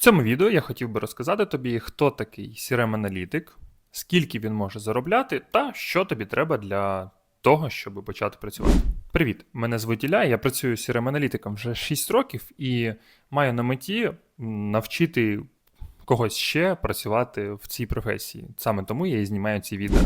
цьому відео я хотів би розказати тобі, хто такий CRM-аналітик, скільки він може заробляти, та що тобі треба для того, щоб почати працювати. Привіт, мене звуть Ілля, я працюю CRM-аналітиком вже 6 років і маю на меті навчити когось ще працювати в цій професії. Саме тому я і знімаю ці відео.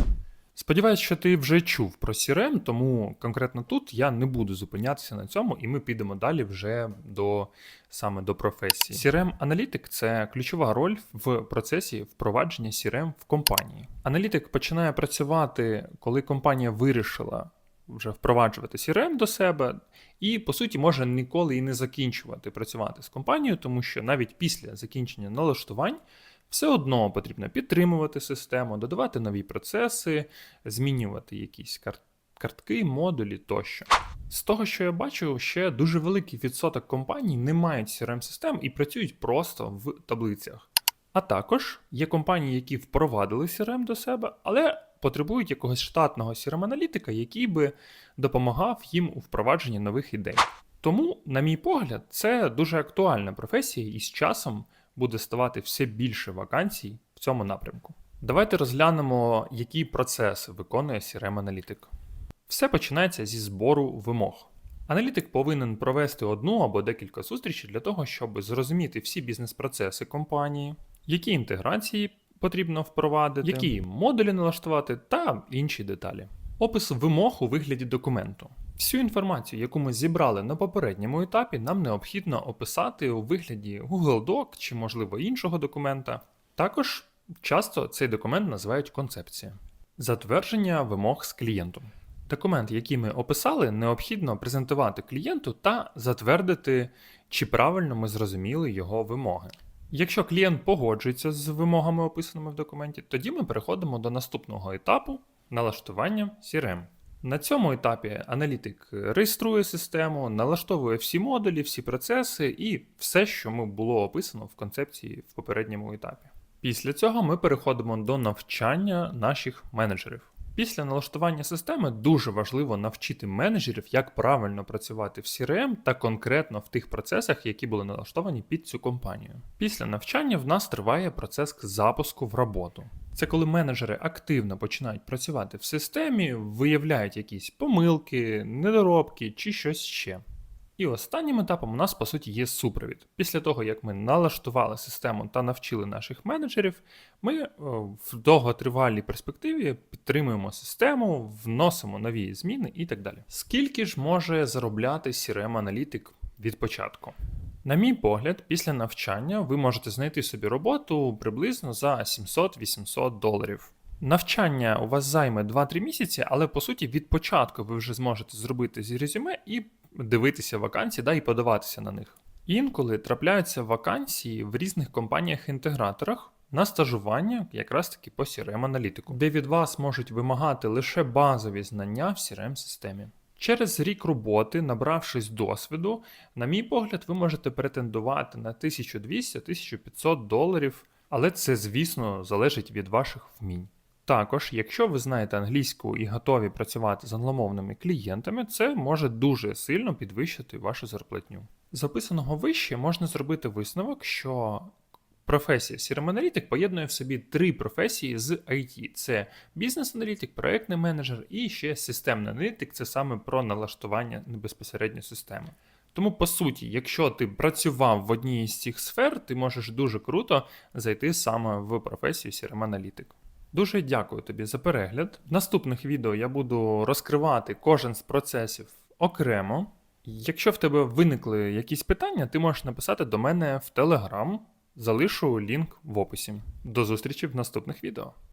Сподіваюсь, що ти вже чув про CRM, тому конкретно тут я не буду зупинятися на цьому, і ми підемо далі вже до саме до професії. CRM-аналітик це ключова роль в процесі впровадження CRM в компанії. Аналітик починає працювати, коли компанія вирішила вже впроваджувати CRM до себе, і по суті може ніколи і не закінчувати працювати з компанією, тому що навіть після закінчення налаштувань. Все одно потрібно підтримувати систему, додавати нові процеси, змінювати якісь кар- картки, модулі тощо. З того, що я бачу, ще дуже великий відсоток компаній не мають CRM-систем і працюють просто в таблицях. А також є компанії, які впровадили CRM до себе, але потребують якогось штатного CRM-аналітика, який би допомагав їм у впровадженні нових ідей. Тому, на мій погляд, це дуже актуальна професія і з часом буде ставати все більше вакансій в цьому напрямку. Давайте розглянемо, які процеси виконує CRM-аналітик. Все починається зі збору вимог. Аналітик повинен провести одну або декілька зустрічей для того, щоб зрозуміти всі бізнес-процеси компанії, які інтеграції потрібно впровадити, які модулі налаштувати та інші деталі. Опис вимог у вигляді документу. Всю інформацію, яку ми зібрали на попередньому етапі, нам необхідно описати у вигляді Google Doc чи, можливо, іншого документа. Також часто цей документ називають концепція. Затвердження вимог з клієнтом. Документ, який ми описали, необхідно презентувати клієнту та затвердити, чи правильно ми зрозуміли його вимоги. Якщо клієнт погоджується з вимогами, описаними в документі, тоді ми переходимо до наступного етапу налаштування CRM. На цьому етапі аналітик реєструє систему, налаштовує всі модулі, всі процеси і все, що було описано в концепції в попередньому етапі. Після цього ми переходимо до навчання наших менеджерів. Після налаштування системи дуже важливо навчити менеджерів, як правильно працювати в CRM та конкретно в тих процесах, які були налаштовані під цю компанію. Після навчання в нас триває процес запуску в роботу. Це коли менеджери активно починають працювати в системі, виявляють якісь помилки, недоробки чи щось ще. І останнім етапом у нас, по суті, є супровід. Після того, як ми налаштували систему та навчили наших менеджерів, ми е, в довготривалій перспективі підтримуємо систему, вносимо нові зміни і так далі. Скільки ж може заробляти CRM-аналітик від початку? На мій погляд, після навчання ви можете знайти собі роботу приблизно за 700-800 доларів. Навчання у вас займе 2-3 місяці, але по суті від початку ви вже зможете зробити зі резюме і дивитися вакансії да, і подаватися на них. Інколи трапляються вакансії в різних компаніях-інтеграторах на стажування якраз таки по CRM-аналітику, де від вас можуть вимагати лише базові знання в CRM-системі. Через рік роботи, набравшись досвіду, на мій погляд, ви можете претендувати на 1200-1500 доларів, але це, звісно, залежить від ваших вмінь. Також, якщо ви знаєте англійську і готові працювати з англомовними клієнтами, це може дуже сильно підвищити вашу зарплатню. З описаного вище можна зробити висновок, що професія CRM-аналітик поєднує в собі три професії з IT: це бізнес-аналітик, проектний менеджер і ще системний аналітик це саме про налаштування безпосередньо системи. Тому, по суті, якщо ти працював в одній із цих сфер, ти можеш дуже круто зайти саме в професію CRM-аналітик. Дуже дякую тобі за перегляд. В наступних відео я буду розкривати кожен з процесів окремо. Якщо в тебе виникли якісь питання, ти можеш написати до мене в Telegram. Залишу лінк в описі. До зустрічі в наступних відео.